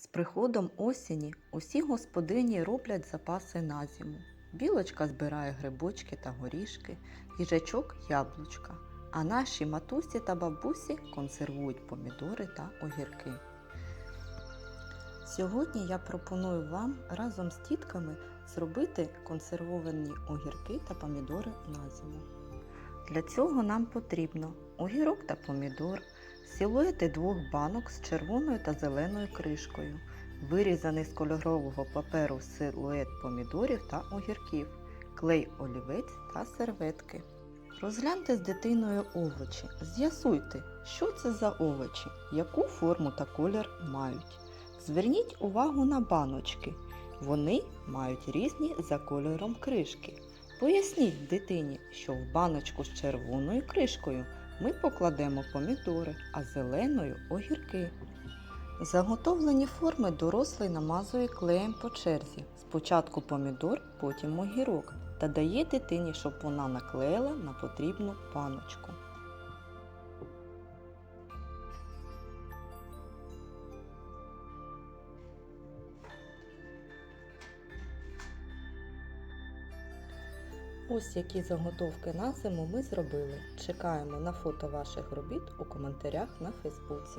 З приходом осені усі господині роблять запаси на зиму. Білочка збирає грибочки та горішки, їжачок яблучка, а наші матусі та бабусі консервують помідори та огірки. Сьогодні я пропоную вам разом з тітками зробити консервовані огірки та помідори на зиму. Для цього нам потрібно огірок та помідор, силуети двох банок з червоною та зеленою кришкою, вирізаний з кольорового паперу силует помідорів та огірків, клей олівець та серветки. Розгляньте з дитиною овочі, з'ясуйте, що це за овочі, яку форму та колір мають. Зверніть увагу на баночки. Вони мають різні за кольором кришки. Поясніть дитині, що в баночку з червоною кришкою ми покладемо помідори, а зеленою огірки. Заготовлені форми дорослий намазує клеєм по черзі. Спочатку помідор, потім огірок та дає дитині, щоб вона наклеїла на потрібну баночку. Ось які заготовки на зиму ми зробили. Чекаємо на фото ваших робіт у коментарях на Фейсбуці.